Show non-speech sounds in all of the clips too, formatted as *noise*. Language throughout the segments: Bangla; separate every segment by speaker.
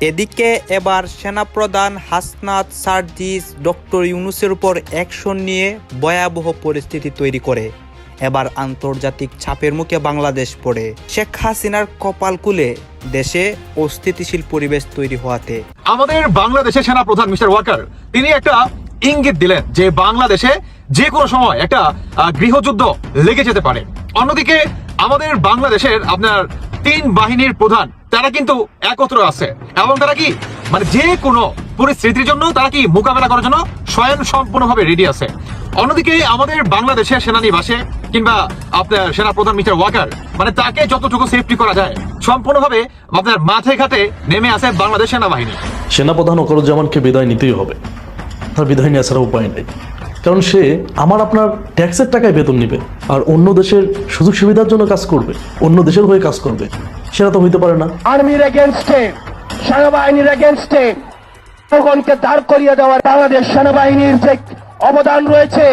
Speaker 1: এদিকে এবার সেনাপ্রধান হাসনাত সার্জিস ডক্টর ইউনুসের উপর অ্যাকশন নিয়ে ভয়াবহ পরিস্থিতি তৈরি করে। এবার আন্তর্জাতিক চাপের মুখে বাংলাদেশ পড়ে। শেখ হাসিনার কপাল কুলে দেশে অস্থিতিশীল পরিবেশ তৈরি হওয়াতে।
Speaker 2: আমাদের বাংলাদেশের সেনা প্রধান মিস্টার ওয়াকার, তিনি একটা ইঙ্গিত দিলেন যে বাংলাদেশে যে কোনো সময় একটা গৃহযুদ্ধ লেগে যেতে পারে। অন্যদিকে আমাদের বাংলাদেশের আপনার তিন বাহিনীর প্রধান, তারা কিন্তু একত্র আছে। এবং তারা কি মানে যে কোনো পরিস্থিতির জন্য তারা কি মোকাবেলা করার জন্য স্বয়ং সম্পূর্ণভাবে রেডি আছে। অন্যদিকে আমাদের বাংলাদেশের সেনানিবাসে কিংবা আপনার সেনা প্রধান মিস্টার ওয়াকার মানে তাকে যতটুকু সেফটি করা যায়, সম্পূর্ণভাবে আপনার মাঠে ঘাটে নেমে আছে বাংলাদেশ সেনাবাহিনী।
Speaker 3: সেনাপ্রধান ওকরুজ্জামানকে বিদায় নিতেই হবে। তার বিদায় নেওয়া ছাড়া উপায় নেই। কারণ সে আমার আপনার ট্যাক্সের টাকায় বেতন নেবে আর অন্য দেশের সুযোগ সুবিধার জন্য কাজ করবে অন্য দেশের হয়ে কাজ করবে। সেটা তো হইতে পারে না।
Speaker 4: আর্মির এগেনস্টে সেনাবাহিনীর এগেনস্টে জনগণকে দাঁড় করিয়ে দেওয়ার বাংলাদেশ সেনাবাহিনীর যে অবদান রয়েছে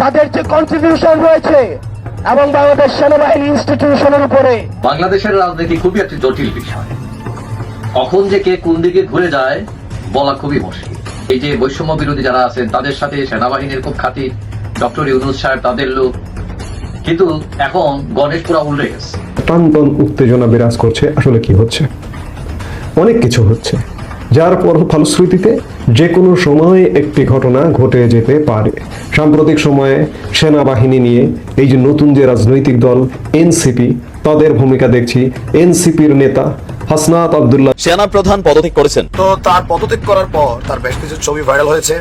Speaker 4: তাদের যে কন্ট্রিবিউশন রয়েছে এবং বাংলাদেশ সেনাবাহিনী ইনস্টিটিউশনের উপরে।
Speaker 5: বাংলাদেশের রাজনীতি খুবই একটি জটিল বিষয়। কখন যে কে কোন দিকে ঘুরে যায় বলা খুবই মুশকিল। এই যে বৈষম্য বিরোধী যারা আছেন, তাদের সাথে সেনাবাহিনীর খুব খাতির ডক্টর ইউনুস সাহেব, তাদের লোক। কিন্তু এখন গণেশ পুরা উল্টে গেছে।
Speaker 6: উত্তেজনা বিরাজ করছে, আসলে কি হচ্ছে? অনেক কিছু হচ্ছে। যার পর ফলশ্রুতিতে যে কোনো সময়ে একটি ঘটনা ঘটে যেতে পারে। সাম্প্রতিক সময়ে সেনাবাহিনী নিয়ে এই যে নতুন যে রাজনৈতিক দল, এনসিপি তাদের ভূমিকা দেখছি এনসিপির নেতা হাসনাত আবদুল্লাহ।
Speaker 7: সেনা প্রধান পদত্যাগ করেছেন।
Speaker 8: তো তার পদত্যাগ করার পর তার বেশ কিছু ছবি ভাইরাল হয়েছে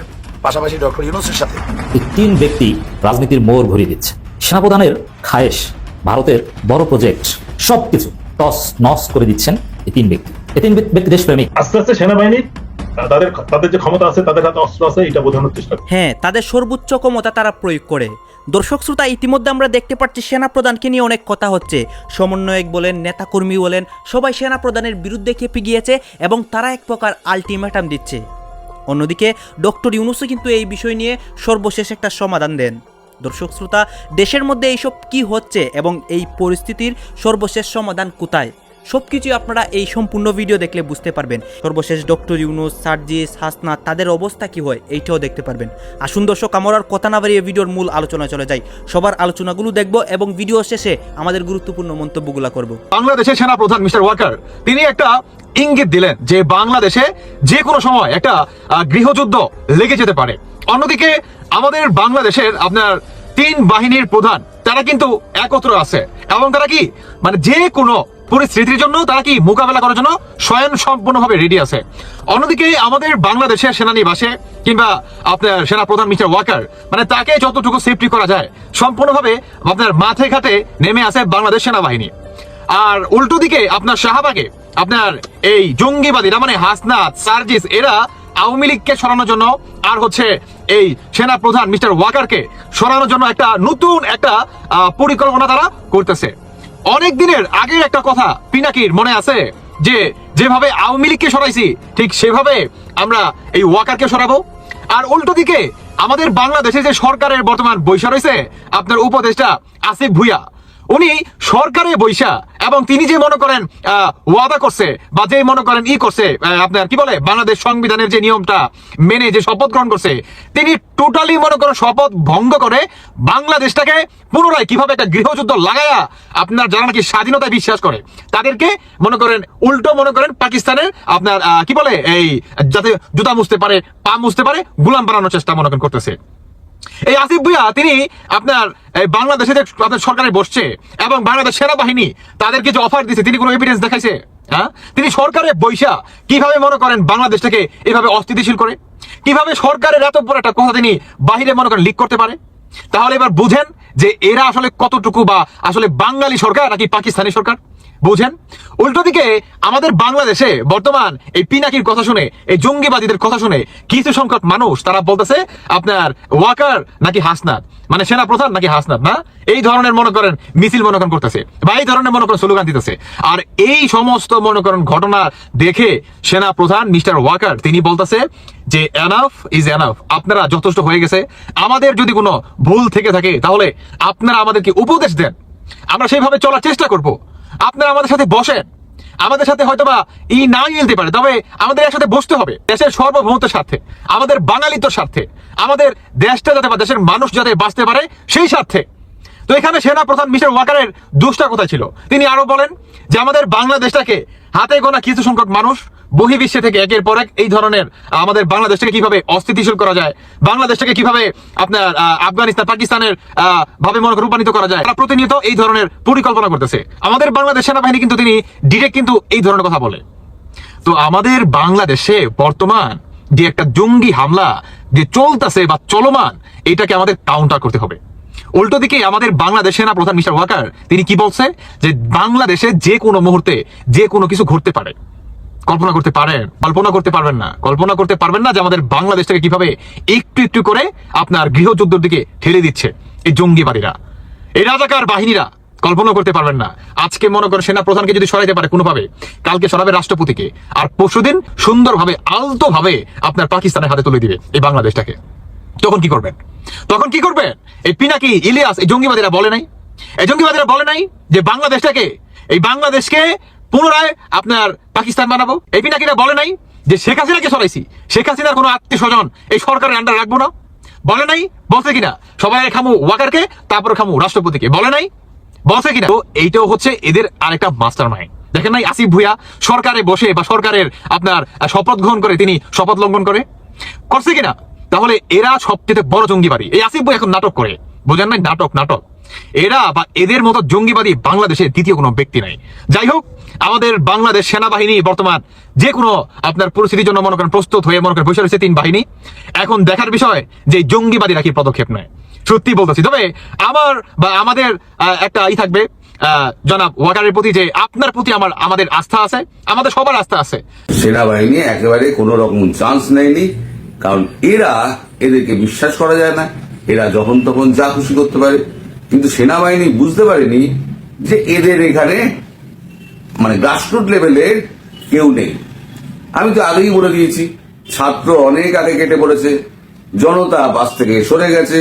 Speaker 8: পাশাপাশি ডক্টর ইউনুসের সাথে।
Speaker 9: এই তিন ব্যক্তি রাজনীতির মোড় ঘুরিয়ে দিচ্ছে। সেনাপ্রধানের খায়েশ ভারতের বড় প্রজেক্ট সবকিছু টস নস করে দিচ্ছেন এই তিন ব্যক্তি। এই তিন ব্যক্তি দেশপ্রেমিক।
Speaker 10: আস্তে আস্তে সেনাবাহিনী তাদের তাদের যে ক্ষমতা আছে তাদের হাতে অস্ত্র আছে এটা বোঝানোর চেষ্টা
Speaker 1: হ্যাঁ তাদের সর্বোচ্চ ক্ষমতা তারা প্রয়োগ করে। দর্শক শ্রোতা, ইতিমধ্যে আমরা দেখতে পাচ্ছি সেনাপ্রধানকে নিয়ে অনেক কথা হচ্ছে। সমন্বয়ক বলেন, নেতাকর্মী বলেন, সবাই সেনাপ্রধানের বিরুদ্ধে খেপে গিয়েছে এবং তারা এক প্রকার আলটিমেটাম দিচ্ছে। অন্যদিকে ডক্টর ইউনুসও কিন্তু এই বিষয় নিয়ে সর্বশেষ একটা সমাধান দেন। দর্শক শ্রোতা, দেশের মধ্যে এইসব কি হচ্ছে এবং এই পরিস্থিতির সর্বশেষ সমাধান কোথায়? সব কিছুই আপনারা এই সম্পূর্ণ ভিডিও দেখলে বুঝতে পারবেন। সর্বশেষ ডক্টর ইউনুস, সার্জিস, হাসনাত, তাদের অবস্থা কি হয় এইটাও দেখতে পারবেন। আসুন দর্শক, আমার আর কথা না বাড়িয়ে ভিডিওর মূল আলোচনা চলে যাই। সবার আলোচনাগুলো দেখব এবং ভিডিও শেষে আমাদের গুরুত্বপূর্ণ মন্তব্যগুলো করব।
Speaker 2: বাংলাদেশের সেনা প্রধান মিস্টার ওয়াকার, তিনি একটা ইঙ্গিত দিলেন যে বাংলাদেশে যে কোনো সময় একটা গৃহযুদ্ধ লেগে যেতে পারে। অন্যদিকে আমাদের বাংলাদেশের আপনার তিন বাহিনীর প্রধান, তারা কিন্তু একত্র আছে। এবং তারা কি? মানে যে কোনো পরিস্থিতির জন্য তারা কি মোকাবেলা করার জন্য স্বয়ং সম্পূর্ণভাবে রেডি আছে। অন্যদিকে আমাদের বাংলাদেশের সেনানিবাসে কিংবা আপনার সেনা প্রধান মিস্টার ওয়াকার মানে তাকে যতটুকু সেফটি করা যায়, সম্পূর্ণভাবে আপনার মাঠে ঘাটে নেমে আছে বাংলাদেশ সেনাবাহিনী। আর উল্টো দিকে আপনার শাহবাগে, আপনার এই জঙ্গিবাদীরা মানে হাসনাত, সার্জিস, এরা আওয়ামী লীগকে সরানোর জন্য আর হচ্ছে এই সেনা প্রধান মিস্টার ওয়াকারকে সরানোর জন্য একটা নতুন একটা পরিকল্পনা তারা করতেছে। অনেক দিনের আগের একটা কথা পিনাকির মনে আছে? যে যেভাবে আওয়ামী লীগকে সরাইছি, ঠিক সেভাবে আমরা এই ওয়াকারকে সরাবো। আর উল্টো দিকে, আমাদের বাংলাদেশে যে সরকারের বর্তমান বৈশা রয়েছে, আপনার উপদেষ্টা আসিফ ভুইয়া উনি সরকারে বৈশা, এবং তিনি যে মনে করেন ওয়াদা করছে, বা যে মনে করেন ই করছে আপনার কি বলে, বাংলাদেশ সংবিধানের যে নিয়মটা মেনে যে শপথ গ্রহণ করছে, তিনি টোটালি মনে করেন শপথ ভঙ্গ করে বাংলাদেশটাকে পুনরায় কীভাবে একটা গৃহযুদ্ধ লাগায়া আপনার যারা নাকি স্বাধীনতায় বিশ্বাস করে, তাদেরকে মনে করেন উল্টো মনে করেন পাকিস্তানের আপনার কি বলে, এই যাতে জুতা মুছতে পারে, পা মুছতে পারে, গুলাম বানানোর চেষ্টা মনে করেন করতেছে। এই আসিফ ভুইয়া, তিনি আপনার বাংলাদেশে যে আপনার সরকারে বসছে এবং বাংলাদেশ সেনাবাহিনী তাদেরকে যে অফার দিচ্ছে তিনি কোনো এভিডেন্স দেখাইছে? হ্যাঁ? তিনি সরকারে বৈশা কীভাবে মনে করেন বাংলাদেশটাকে এভাবে অস্থিতিশীল করে? কীভাবে সরকারের এত বড় একটা কথা তিনি বাহিরে মনে করেন লিক করতে পারে? তাহলে এবার বুঝেন যে এরা আসলে কতটুকু বা আসলে বাঙালি সরকার নাকি পাকিস্তানি সরকার? বুঝেন? উল্টো দিকে আমাদের বাংলাদেশে বর্তমান এই পিনাকির কথা শুনে, এই জঙ্গিবাদীদের কথা শুনে কিছু সংখ্যক মানুষ, তারা বলতেছে, আপনার ওয়াকার নাকি হাসনাত? মানে সেনা প্রধান নাকি হাসনাত, না? এই ধরনের মনে করেন মিছিল মনে করেন করতেছে বা এই ধরনের মনে করেন স্লোগান দিতেছে। আর এই সমস্ত মনে করেন ঘটনা দেখে সেনা প্রধান মিস্টার ওয়াকার, তিনি বলতেছে যে এনাফ ইজ এনাফ আপনারা যথেষ্ট হয়ে গেছে। আমাদের যদি কোনো ভুল থেকে থাকে, তাহলে আপনারা আমাদেরকে উপদেশ দেন। আমরা সেইভাবে চলার চেষ্টা করব। আপনারা আমাদের সাথে বসেন। আমাদের সাথে হয়তো বা ই না মিলতে পারে, তবে আমাদের একসাথে বসতে হবে। দেশের সর্বভৌমত্বের স্বার্থে, আমাদের বাঙালিত্বর স্বার্থে, আমাদের দেশটা যাতে বা দেশের মানুষ যাতে বাঁচতে পারে সেই স্বার্থে। তো এখানে সেনা প্রধান মিস্টার ওয়াকারের দুষ্টা কথা ছিল? তিনি আরও বলেন যে, আমাদের বাংলাদেশটাকে হাতে গোনা কিছু সংখ্যক মানুষ বহির্বিশ্বে থেকে একের পর এক এই ধরনের আমাদের বাংলাদেশটাকে কীভাবে অস্থিতিশীল করা যায়, বাংলাদেশটাকে কীভাবে আপনার আফগানিস্তান, পাকিস্তানের ভাবে মনে রূপান্তরিত করা যায়, তারা প্রতিনিয়ত এই ধরনের পরিকল্পনা করতেছে। আমাদের বাংলাদেশ সেনাবাহিনী কিন্তু তিনি ডিরেক্ট কিন্তু এই ধরনের কথা বলে। তো আমাদের বাংলাদেশে বর্তমান যে একটা জঙ্গি হামলা যে চলতেছে বা চলমান, এটাকে আমাদের কাউন্টার করতে হবে। উল্টো দিকে আমাদের বাংলাদেশ সেনা প্রধান মিস্টার ওয়াকার, তিনি কি বলছে? যে বাংলাদেশে যে কোনো মুহূর্তে যে কোনো কিছু ঘটতে পারে। কল্পনা করতে পারেন কল্পনা করতে পারবেন না। কল্পনা করতে পারবেন না যে আমাদের বাংলাদেশটাকে কীভাবে একটু একটু করে আপনার গৃহযুদ্ধের দিকে ঠেলে দিচ্ছে এই জঙ্গিবাদীরা। এই রাজাকার বাহিনীরা কল্পনা করতে পারবেন না। আজকে মনে করেন সেনা প্রধানকে যদি সরাইতে পারে কোনোভাবে, কালকে সরাবে রাষ্ট্রপতিকে, আর পরশুদিন সুন্দরভাবে আলতো ভাবে আপনার পাকিস্তানের হাতে তুলে দিবে এই বাংলাদেশটাকে। তখন কি করবেন? তখন কি করবেন? এই পিনাকি, ইলিয়াস, এই জঙ্গিবাদীরা বলে নাই? এই জঙ্গিবাদীরা বলে নাই যে বাংলাদেশটাকে, এই বাংলাদেশকে পুনরায় আপনার পাকিস্তান বানাবো? এই পিনাকিরা বলে নাই যে শেখ হাসিনাকে সরাইছি। শেখ হাসিনার কোনো আত্মীয় স্বজন এই সরকারের আন্ডার রাখব না। বলে নাই? বলছে কিনা? সবাই খামু ওয়াকারকে, তারপর খামু রাষ্ট্রপতিকে। বলে নাই? বলছে কিনা? তো এইটাও হচ্ছে এদের আরেকটা মাস্টার মাইন্ড দেখেন নাই আসিফ ভুইয়া সরকারে বসে বা সরকারের আপনার শপথ গ্রহণ করে, তিনি শপথ লঙ্ঘন করে। করছে কিনা? তাহলে এরা সবচেয়ে বড় জঙ্গিবাদী। এই আসিফ ভাই এখন নাটক করে। বোঝেন নাই? নাটক নাটক। এরা বা এদের মতো জঙ্গিবাদী বাংলাদেশে দ্বিতীয় কোনো ব্যক্তি নাই। যাই হোক, আমাদের বাংলাদেশ সেনাবাহিনী বর্তমান যে কোনো আপনার পরিস্থিতির জন্য মনে করেন প্রস্তুত হয়ে মনে করেন বসে রয়েছে তিন বাহিনী। এখন দেখার বিষয় যে জঙ্গিবাদীরা কি পদক্ষেপ নেয়। সত্যি বলতেছি, তবে আমার বা আমাদের একটা ই থাকবে জনাব ওয়াকারের প্রতি যে আপনার প্রতি আমার, আমাদের আস্থা আছে, আমাদের সবার আস্থা আছে।
Speaker 7: সেনাবাহিনী একেবারে কোনো রকম চান্স নেয়নি, কারণ এরা এদেরকে বিশ্বাস করা যায় না। এরা যখন তখন যা খুশি করতে পারে। কিন্তু সেনাবাহিনী বুঝতে পারেনি যে এদের এখানে মানে গ্রাসরুট লেভেলের কেউ নেই। আমি তো আগেই বলে দিয়েছি, ছাত্র অনেক আগে কেটে পড়েছে, জনতা বাস থেকে সরে গেছে,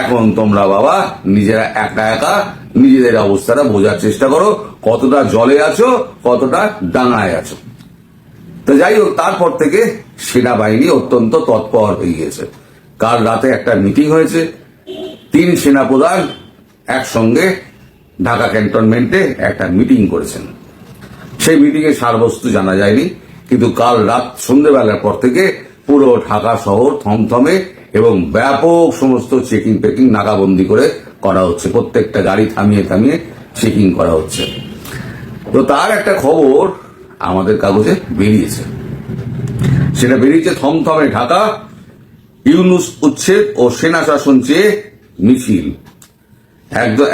Speaker 7: এখন তোমরা বাবা নিজেরা একা একা নিজেদের অবস্থাটা বোঝার চেষ্টা করো, কতটা জলে আছো, কতটা ডাঙায় আছো। তো যাই হোক, তারপর থেকে সেনাবাহিনী অত্যন্ত তৎপর হয়ে গিয়েছে। কাল রাতে একটা মিটিং হয়েছে, তিন সেনাপ্রধান একসঙ্গে ঢাকা ক্যান্টনমেন্টে একটা মিটিং করেছেন। সেই মিটিং এর সারবস্তু জানা যায়নি, কিন্তু কাল রাত সন্ধ্যেবেলার পর থেকে পুরো ঢাকা শহর থমথমে এবং ব্যাপক সমস্ত চেকিং পেকিং নাকাবন্দি করে করা হচ্ছে। প্রত্যেকটা গাড়ি থামিয়ে থামিয়ে চেকিং করা হচ্ছে। তো তার একটা খবর আমাদের কাগজে বেরিয়েছে। সেটা বেরিয়েছে থমথমে ঢাকা, ইউনুস উচ্ছেদ ও সেনা শাসন চেয়ে মিছিল।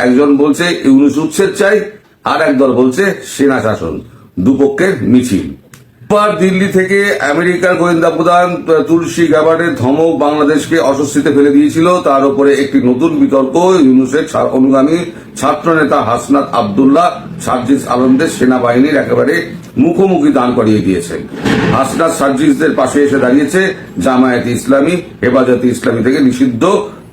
Speaker 7: একজন বলছে, ইউনুস উচ্ছেদ চাই, আর একদল বলছে, সেনা শাসন। দুপক্ষের মিছিল। এবার দিল্লি থেকে আমেরিকার গোয়েন্দা প্রধান তুলসী গ্যাবার্ডের ধমক বাংলাদেশকে অস্বস্তিতে ফেলে দিয়েছিল। তার উপরে একটি নতুন বিতর্ক। ইউনুসের অনুগামী ছাত্র নেতা হাসনাত আবদুল্লাহ সার্জিস আলমদের সেনাবাহিনীর একেবারে মুখোমুখি দান করিয়ে দিয়েছে হাসনাত সার্জিসদের পাশে এসে দাঁড়িয়েছে জামায়াত ইসলামী, হেফাজতে ইসলামী থেকে নিষিদ্ধ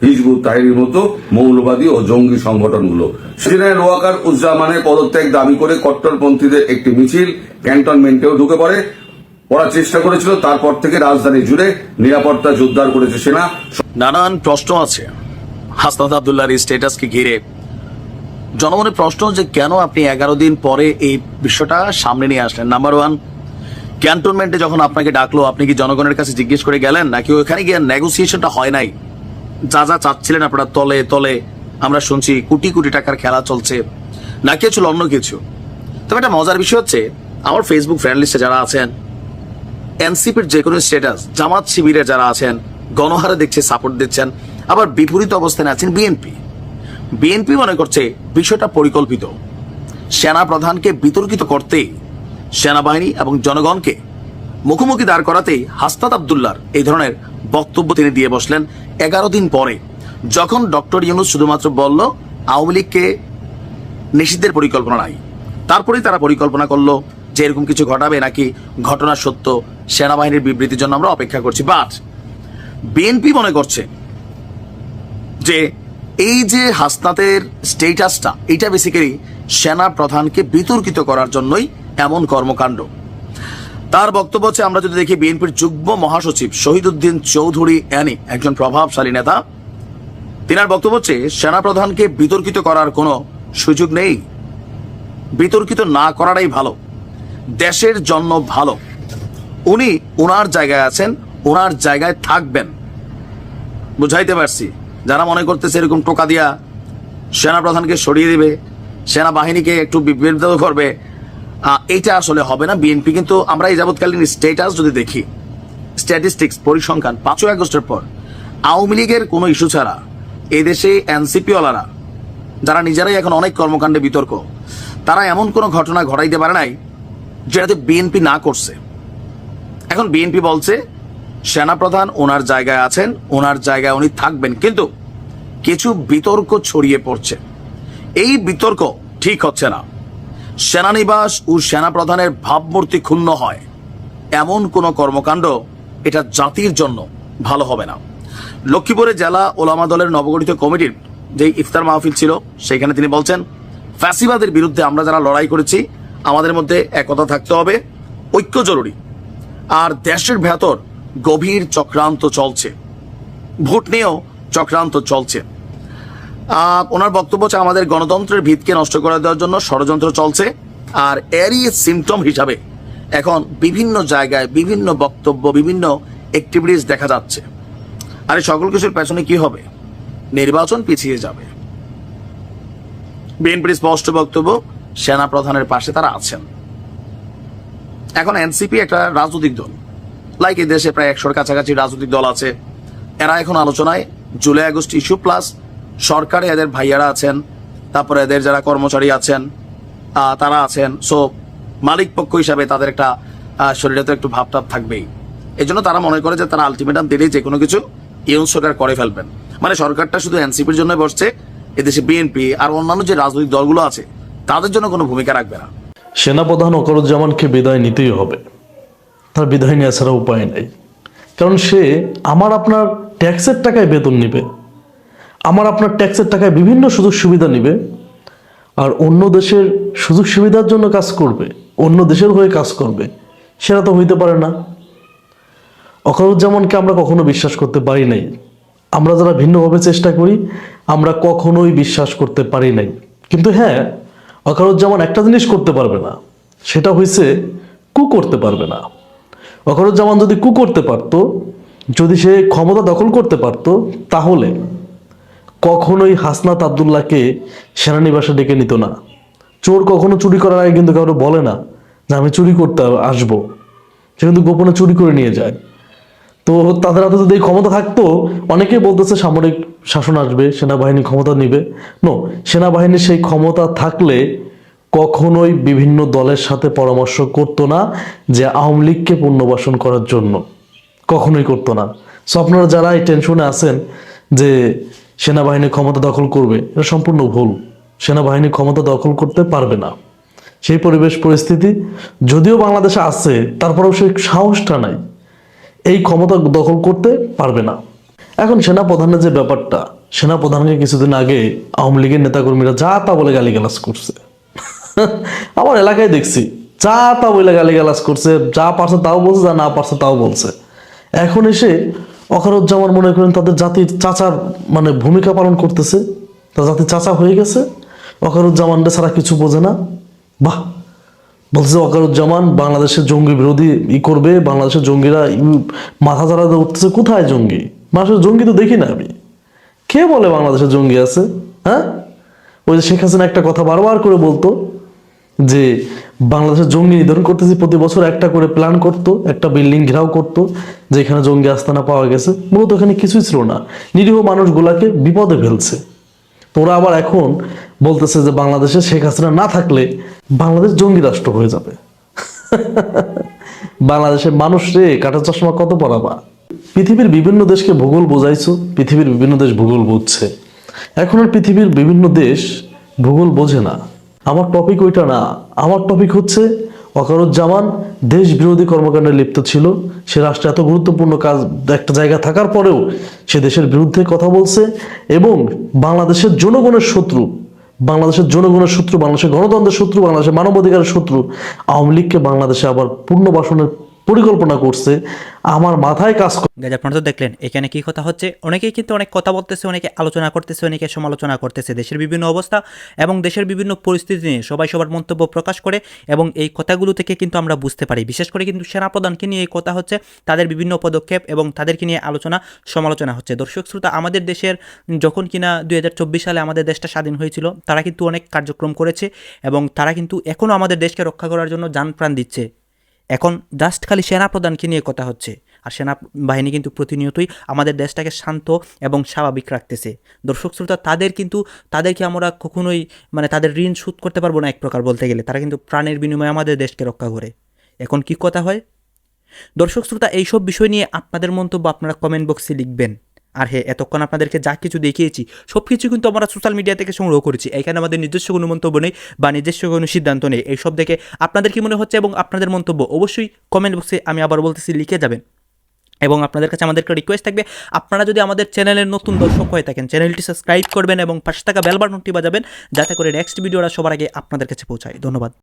Speaker 7: হিজবুত তাহিরির মতো মৌলবাদী ও জঙ্গি সংগঠনগুলো। সেখানে রোয়াকার উজ্জামানের পদত্যাগ দাবি করে কট্টরপন্থীদের একটি মিছিল ক্যান্টনমেন্টেও ঢুকে পড়ে। পড়ার চেষ্টা করেছিল, তারপর থেকে রাজধানী জুড়ে নিরাপত্তা জোরদার করেছে সেনা।
Speaker 11: নানান প্রশ্ন আছে। হাসনাত আবদুল্লাহর এই স্ট্যাটাসকে ঘিরে। জনগণের প্রশ্ন যে কেন আপনি এগারো দিন পরে এই বিষয়টা সামনে নিয়ে আসলেন। নাম্বার ওয়ান ক্যান্টনমেন্টে যখন আপনাকে ডাকলো, আপনি কি জনগণের কাছে জিজ্ঞেস করে গেলেন? নাকি ওখানে গিয়ে নেগোসিয়েশনটা হয় নাই? যা যা চাচ্ছিলেন আপনারা, তলে তলে আমরা শুনছি কোটি কোটি টাকার খেলা চলছে। নাকি ছিল অন্য কিছু। তবে একটা মজার বিষয় হচ্ছে, আমার ফেসবুক ফ্রেন্ড লিস্টে যারা আছেন এনসিপির যে কোনো স্ট্যাটাস জামাত শিবিরে যারা আছেন, গণহারে দেখছে সাপোর্ট দিচ্ছেন, আবার বিপরীত অবস্থানে আছেন বিএনপি বিএনপি মনে করছে, বিষয়টা পরিকল্পিত। সেনা প্রধানকে বিতর্কিত করতে সেনাবাহিনী এবং জনগণকে মুখোমুখি দাঁড় করাতেই হাস্তাদ আবদুল্লার এই ধরনের বক্তব্য তিনি দিয়ে বসলেন এগারো দিন পরে। যখন ডক্টর ইউনুস শুধুমাত্র বলল, আওয়ামী লীগকে নিষিদ্ধের পরিকল্পনা নাই। তারপরেই তারা পরিকল্পনা করল যে এরকম কিছু ঘটাবে নাকি ঘটনা সত্য সেনাবাহিনীর বিবৃতির জন্য আমরা অপেক্ষা করছি। বাট বিএনপি মনে করছে যে এই যে হাসনাতের স্টেটাসটা এটা বেসিক্যালি সেনা প্রধানকে বিতর্কিত করার জন্যই এমন কর্মকাণ্ড। তার বক্তব্য হচ্ছে, আমরা যদি দেখি বিএনপির যুগ্ম মহাসচিব শহীদুদ্দিন চৌধুরী অ্যানি, একজন প্রভাবশালী নেতা, তিনার বক্তব্য হচ্ছে, সেনাপ্রধানকে বিতর্কিত করার কোনো সুযোগ নেই। বিতর্কিত না করাটাই ভালো। দেশের জন্য ভালো। উনি ওনার জায়গায় আছেন ওনার জায়গায় থাকবেন। বুঝাইতে পারছি, যারা মনে করতেছে এরকম টোকা দিয়া সেনাপ্রধানকে সরিয়ে দিবে, সেনাবাহিনীকে একটু বিভ্রান্ত করবে এইটা আসলে হবে না। বিএনপি কিন্তু আমরা এই যাবৎকালীন স্টেটাস যদি দেখি স্ট্যাটিস্টিক্স পরিসংখ্যান পাঁচই আগস্টের পর, আওয়ামী লীগের কোনো ইস্যু ছাড়া এই দেশে এনসিপি ওয়ালারা, যারা নিজেরাই এখন অনেক কর্মকাণ্ডে বিতর্ক, তারা এমন কোনো ঘটনা ঘটাইতে পারে নাই যেটাতে বিএনপি না করছে। এখন বিএনপি বলছে, সেনাপ্রধান ওনার জায়গায় আছেন, ওনার জায়গায় উনি থাকবেন, কিন্তু কিছু বিতর্ক ছড়িয়ে পড়ছে। এই বিতর্ক ঠিক হচ্ছে না। সেনানিবাস ও সেনাপ্রধানের ভাবমূর্তি ক্ষুণ্ণ হয়। এমন কোনো কর্মকাণ্ড এটা জাতির জন্য ভালো হবে না। লক্ষ্মীপুরে জেলা ওলামা দলের নবগঠিত কমিটির যে ইফতার মাহফিল ছিল, সেখানে তিনি বলছেন, ফ্যাসিবাদের বিরুদ্ধে আমরা যারা লড়াই করেছি, আমাদের মধ্যে একতা থাকতে হবে, ঐক্য জরুরি। আর দেশের ভেতর গভীর চক্রান্ত চলছে। ভোট নিয়েও চক্রান্ত চলছে। ওনার বক্তব্য হচ্ছে আমাদের গণতন্ত্রের ভিতকে নষ্ট করে দেওয়ার জন্য ষড়যন্ত্র চলছে। আর এরই সিমটম হিসাবে এখন বিভিন্ন জায়গায় বিভিন্ন বক্তব্য, বিভিন্ন অ্যাক্টিভিটিস দেখা যাচ্ছে। আর এই সকল কিছুর পেছনে কি হবে? নির্বাচন পিছিয়ে যাবে। বিএনপির স্পষ্ট বক্তব্য সেনা প্রধানের পাশে তারা আছেন। এখন এনসিপি একটা রাজনৈতিক দল। লাইক এই দেশে প্রায় একশোর কাছাকাছি রাজনৈতিক দল আছে। এরা এখন আলোচনায় জুলাই আগস্ট ইস্যু প্লাস সরকারে এদের ভাইয়ারা আছেন, তারপরে এদের যারা কর্মচারী আছেন তারা আছেন। সো মালিক পক্ষ হিসাবে তাদের একটা শরীরে তো একটু ভাবটাব থাকবেই। এই জন্য তারা মনে করে যে তারা আলটিমেটাম দিলেই যে কোনো কিছু ইউন সরকার করে ফেলবেন। মানে সরকারটা শুধু এনসিপির জন্য বসছে, এদেশে বিএনপি আর অন্যান্য যে রাজনৈতিক দলগুলো আছে, তাদের জন্য কোনো ভূমিকা রাখবে না।
Speaker 3: সেনাপ্রধান ওকরুজ্জামানকে বিদায় নিতেই হবে। তার বিদায় নেওয়া ছাড়া উপায় নেই। কারণ সে আমার আপনার ট্যাক্সের টাকায় বেতন নিবে। আমার আপনার ট্যাক্সের টাকায় বিভিন্ন সুযোগ সুবিধা নিবে আর অন্য দেশের সুযোগ সুবিধার জন্য কাজ করবে, অন্য দেশের হয়ে কাজ করবে, সেটা তো হইতে পারে না। অকরুজ্জামানকে আমরা কখনো বিশ্বাস করতে পারি নাই। আমরা যারা ভিন্নভাবে চেষ্টা করি, আমরা কখনোই বিশ্বাস করতে পারি নাই। কিন্তু হ্যাঁ অকারুজ্জামান একটা জিনিস করতে পারবে না, সেটা হয়েছে কু করতে পারবে না। অকারুজ্জামান যদি কু করতে পারতো, যদি সে ক্ষমতা দখল করতে পারতো, তাহলে কখনোই হাসনাত আবদুল্লাহকে সেনানিবাসে ডেকে নিত না। চোর কখনো চুরি করার আগে কিন্তু কারও বলে না যে আমি চুরি করতে আসব। সে কিন্তু গোপনে চুরি করে নিয়ে যায়। তো তাদের হাতে যদি এই ক্ষমতা থাকতো অনেকেই বলতেছে সামরিক শাসন আসবে, সেনাবাহিনী ক্ষমতা নিবে। নো সেনাবাহিনীর সেই ক্ষমতা থাকলে কখনোই বিভিন্ন দলের সাথে পরামর্শ করতো না যে আওয়ামী লীগকে পুনর্বাসন করার জন্য। কখনোই করতো না। সো আপনারা যারা এই টেনশনে আছেন যে সেনাবাহিনী ক্ষমতা দখল করবে, এটা সম্পূর্ণ ভুল। সেনাবাহিনী ক্ষমতা দখল করতে পারবে না। সেই পরিবেশ পরিস্থিতি যদিও বাংলাদেশে আছে, তারপরেও সেই সাহসটা নাই। এই ক্ষমতা দখল করতে পারবে না। এখন সেনা প্রধানের যে ব্যাপারটা সেনা প্রধানকে কিছুদিন আগে আওয়ামী লীগের নেতাকর্মীরা যা তা বলে গালিগালাজ করছে। *laughs* আমার এলাকায় দেখছি, যা তা বলে গালিগালাজ করছে, যা পারছে তাও বলছে, যা না পারছে তাও বলছে। এখন এসে অকারুজ্জামান মনে করেন তাদের জাতির চাচার মানে ভূমিকা পালন করতেছে। তার জাতির চাচা হয়ে গেছে। অকারুজ্জামানরা ছাড়া কিছু বোঝে না। বাহ! বলছে ওয়াকারুজ্জামান বাংলাদেশের জঙ্গি বিরোধী ই করবে, বাংলাদেশের জঙ্গিরা মাথা চাড়াতে উঠতেছে। কোথায় জঙ্গি? মানুষের জঙ্গি তো দেখি না আমি। কে বলে বাংলাদেশের জঙ্গি আছে? হ্যাঁ? ওই যে শেখ হাসিনা একটা কথা বারবার করে বলতো যে বাংলাদেশের জঙ্গি নিধন করতেছি, প্রতি বছর একটা করে প্ল্যান করতো, একটা বিল্ডিং ঘেরাও করতো, যেখানে জঙ্গি আস্তানা পাওয়া গেছে। মূলত এখানে কিছুই ছিল না। নিরীহ মানুষগুলাকে বিপদে ফেলছে। তোরা আবার এখন বলতেছে যে বাংলাদেশে শেখ হাসিনা না থাকলে বাংলাদেশ জঙ্গি রাষ্ট্র হয়ে যাবে। *laughs* বাংলাদেশের মানুষ রে, কাটা চশমা কত পড়াবা পৃথিবীর বিভিন্ন দেশকে ভূগোল বোঝাইছো, পৃথিবীর বিভিন্ন দেশ ভূগোল বুঝছে। এখন আর পৃথিবীর বিভিন্ন দেশ ভূগোল বোঝে না। আমার টপিক ওইটা না। আমার টপিক হচ্ছে জামান দেশ বিরোধী কর্মকাণ্ডে লিপ্ত ছিল। সে রাষ্ট্রে এত গুরুত্বপূর্ণ কাজ, একটা জায়গা থাকার পরেও সে দেশের বিরুদ্ধে কথা বলছে এবং বাংলাদেশের জনগণের শত্রু, বাংলাদেশের জনগণের শত্রু, বাংলাদেশের গণতন্ত্রের শত্রু, বাংলাদেশের মানবাধিকারের শত্রু, আওয়ামী লীগকে বাংলাদেশে আবার পুনর্বাসনের পরিকল্পনা করছে, আমার মাথায় কাজ
Speaker 1: গাইজ, আপনারা তো দেখলেন, এখানে কি কথা হচ্ছে? অনেকেই কিন্তু অনেক কথা বলতেছে, অনেকে আলোচনা করতেছে, অনেকে সমালোচনা করতেছে। দেশের বিভিন্ন অবস্থা এবং দেশের বিভিন্ন পরিস্থিতি নিয়ে সবাই সবার মন্তব্য প্রকাশ করে এবং এই কথাগুলো থেকে কিন্তু আমরা বুঝতে পারি। বিশেষ করে কিন্তু সেনাপ্রধানকে নিয়ে এই কথা হচ্ছে, তাদের বিভিন্ন পদক্ষেপ এবং তাদেরকে নিয়ে আলোচনা, সমালোচনা হচ্ছে। দর্শক শ্রোতা, আমাদের দেশের যখন কিনা দুই হাজার চব্বিশ সালে আমাদের দেশটা স্বাধীন হয়েছিল, তারা কিন্তু অনেক কার্যক্রম করেছে এবং তারা কিন্তু এখনও আমাদের দেশকে রক্ষা করার জন্য যান প্রাণ দিচ্ছে। এখন জাস্ট খালি সেনা সেনাপ্রধানকে নিয়ে কথা হচ্ছে। আর সেনা বাহিনী কিন্তু প্রতিনিয়তই আমাদের দেশটাকে শান্ত এবং স্বাভাবিক রাখতেছে। দর্শক শ্রোতা, তাদের কিন্তু, তাদেরকে আমরা কখনোই মানে তাদের ঋণ শোধ করতে পারব না এক প্রকার বলতে গেলে। তারা কিন্তু প্রাণের বিনিময়ে আমাদের দেশকে রক্ষা করে। এখন কি কথা হয়? দর্শক শ্রোতা, এইসব বিষয় নিয়ে আপনাদের মন্তব্য আপনারা কমেন্ট বক্সে লিখবেন। আর হ্যাঁ এতক্ষণ আপনাদেরকে যা কিছু দেখিয়েছি সব কিছু কিন্তু আমরা সোশ্যাল মিডিয়া থেকে সংগ্রহ করেছি। এখানে আমাদের নিজস্ব কোনো মন্তব্য নেই বা নিজস্ব কোনো সিদ্ধান্ত নেই। এইসব দেখে আপনাদের কি মনে হচ্ছে এবং আপনাদের মন্তব্য অবশ্যই কমেন্ট বক্সে আমি আবার বলতেছি, লিখে যাবেন। এবং আপনাদের কাছে আমাদেরকে রিকোয়েস্ট থাকবে, আপনারা যদি আমাদের চ্যানেলের নতুন দর্শক হয়ে থাকেন চ্যানেলটি সাবস্ক্রাইব করবেন এবং পাশে থাকা বেল বাটনটি বাজাবেন, যাতে করে নেক্সট ভিডিওটা সবার আগে আপনাদের কাছে পৌঁছায়। ধন্যবাদ।